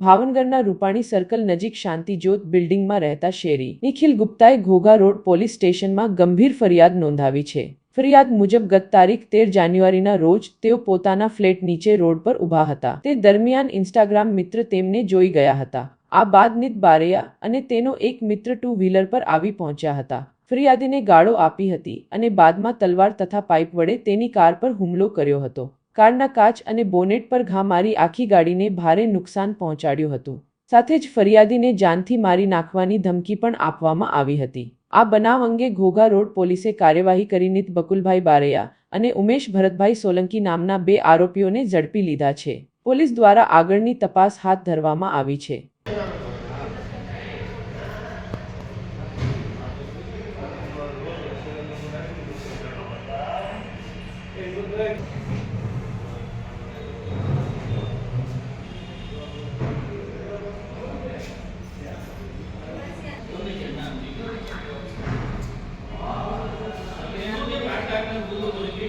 ભાવનગરના રૂપાણી સર્કલ નજીક શાંતિજ્યોત બિલ્ડિંગમાં રહેતા શેરી. નિખિલ ગુપ્તાએ ઘોઘા રોડ પોલીસ સ્ટેશનમાં ગંભીર ફરિયાદ નોંધાવી છે. ફરિયાદ મુજબ ગત તારીખ તેર જાન્યુઆરીના રોજ તેઓ પોતાના ફ્લેટ નીચે રોડ પર ઊભા હતા. તે દરમિયાન ઇન્સ્ટાગ્રામ મિત્ર તેમને જોઈ ગયા હતા. આ બાદ નિત બારૈયા અને તેનો એક મિત્ર ટુ વ્હીલર પર આવી પહોંચ્યા હતા. ફરિયાદીને ગાળો આપી હતી અને બાદમાં તલવાર તથા પાઇપ વડે તેની કાર પર હુમલો કર્યો હતો. કારના કાચ અને બોનેટ પર ઘા મારી આખી ગાડીને ભારે નુકસાન પહોંચાડ્યું હતું. સાથે જ ફરિયાદીને જાનથી મારી નાખવાની ધમકી પણ આપવામાં આવી હતી. આ બનાવ અંગે ઘોઘા રોડ પોલીસે કાર્યવાહી કરીને બકુલભાઈ બારૈયા અને ઉમેશ ભરતભાઈ સોલંકી નામના બે આરોપીઓને ઝડપી લીધા છે. પોલીસ દ્વારા આગળની તપાસ હાથ ધરવામાં આવી છે. Thank you. ಮುಂದುವರಿಕೆ